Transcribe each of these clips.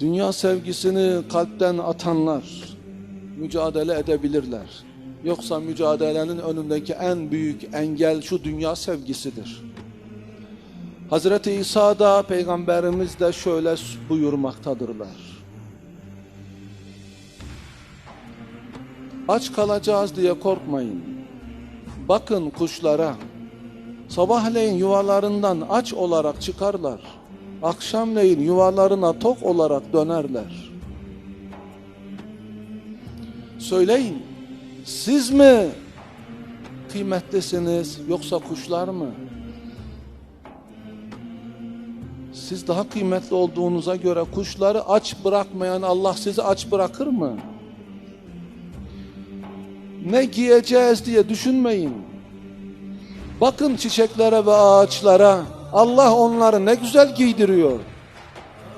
Dünya sevgisini kalpten atanlar mücadele edebilirler. Yoksa mücadelenin önündeki en büyük engel şu dünya sevgisidir. Hazreti İsa da Peygamberimiz de şöyle buyurmaktadırlar. Aç kalacağız diye korkmayın. Bakın kuşlara. Sabahleyin yuvalarından aç olarak çıkarlar. Akşamleyin yuvalarına tok olarak dönerler. Söyleyin, siz mi kıymetlisiniz yoksa kuşlar mı? Siz daha kıymetli olduğunuza göre kuşları aç bırakmayan Allah sizi aç bırakır mı? Ne giyeceğiz diye düşünmeyin. Bakın çiçeklere ve ağaçlara. Allah onları ne güzel giydiriyor.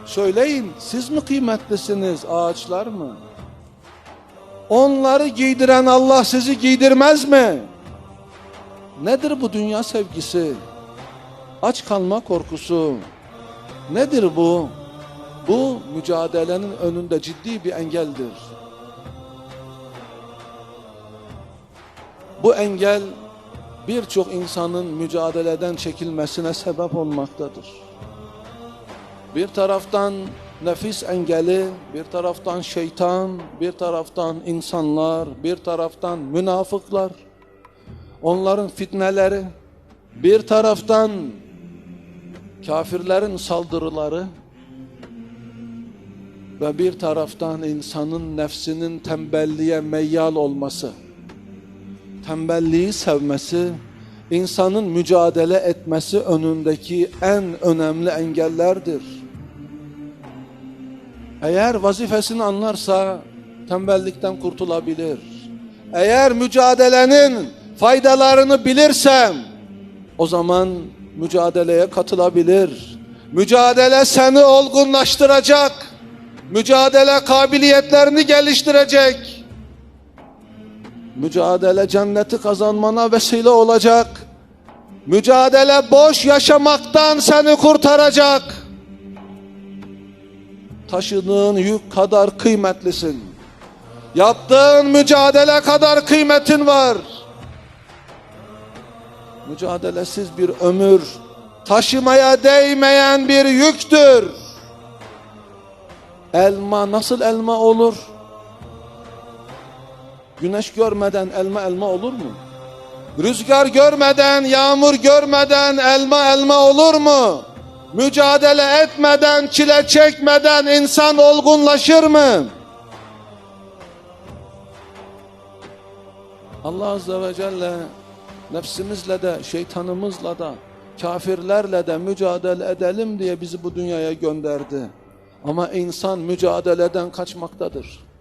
Söyleyin siz mi kıymetlisiniz ağaçlar mı? Onları giydiren Allah sizi giydirmez mi? Nedir bu dünya sevgisi? Aç kalma korkusu. Nedir bu? Bu mücadelenin önünde ciddi bir engeldir. Bu engel birçok insanın mücadeleden çekilmesine sebep olmaktadır. Bir taraftan nefis engeli, bir taraftan şeytan, bir taraftan insanlar, bir taraftan münafıklar, onların fitneleri, bir taraftan kafirlerin saldırıları ve bir taraftan insanın nefsinin tembelliğe meyyal olması tembelliği sevmesi, insanın mücadele etmesi önündeki en önemli engellerdir. Eğer vazifesini anlarsa tembellikten kurtulabilir. Eğer mücadelenin faydalarını bilirsem o zaman mücadeleye katılabilir. Mücadele seni olgunlaştıracak. Mücadele kabiliyetlerini geliştirecek. Mücadele cenneti kazanmana vesile olacak. Mücadele boş yaşamaktan seni kurtaracak. Taşıdığın yük kadar kıymetlisin. Yaptığın mücadele kadar kıymetin var. Mücadelesiz bir ömür taşımaya değmeyen bir yüktür. Elma nasıl elma olur? Güneş görmeden elma elma olur mu? Rüzgar görmeden, yağmur görmeden elma elma olur mu? Mücadele etmeden, çile çekmeden insan olgunlaşır mı? Allah Azze ve Celle nefsimizle de, şeytanımızla da, kafirlerle de mücadele edelim diye bizi bu dünyaya gönderdi. Ama insan mücadeleden kaçmaktadır.